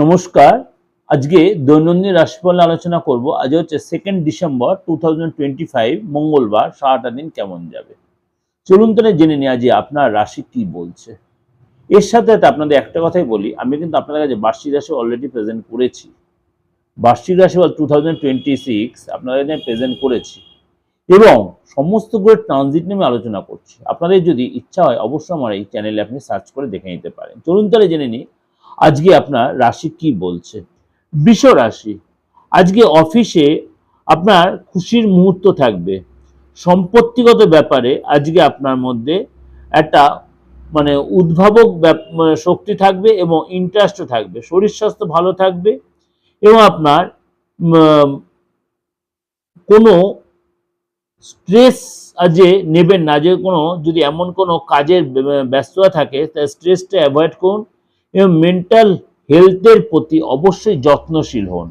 নমস্কার। আজকে দৈনন্দিন রাশিফল আলোচনা করব। আজ হচ্ছে সেকেন্ড ডিসেম্বর টু মঙ্গলবার, সারাটা দিন কেমন যাবে? চলুন তাহলে জেনে নিই আজ আপনার রাশি কি বলছে। এর সাথে আপনাদের একটা কথাই বলি, আমি কিন্তু আপনাদের কাছে বার্ষিক রাশি অলরেডি প্রেজেন্ট করেছি। বার্ষিক রাশি রাশিফল টু থাউজেন্ড টোয়েন্টি সিক্স আপনাদের কাছে প্রেজেন্ট করেছি। এবং সমস্ত গ্রহের ট্রানজিট নিয়ে আলোচনা করছি। আপনাদের যদি ইচ্ছা হয়, অবশ্যই আমার এই চ্যানেলে আপনি সার্চ করে দেখে নিতে পারেন। চলুন তাহলে জেনে নিই আজকে আপনার রাশি কি বলছে? বৃষ রাশি, আজকে অফিসে আপনার খুশির মুহূর্ত থাকবে। সম্পত্তিগত ব্যাপারে আজকে আপনার মধ্যে একটা মানে উদ্ভাবক মানে শক্তি থাকবে এবং ইন্টারেস্টও থাকবে। শরীর স্বাস্থ্য ভালো থাকবে এবং আপনার কোনো স্ট্রেস আজকে নেবেন না। যে কোনো, যদি এমন কোনো কাজের ব্যস্ততা থাকে, তা স্ট্রেসটা অ্যাভয়েড করুন। এবং মেন্টাল হেলথের প্রতি অবশ্যই যত্নশীল হন।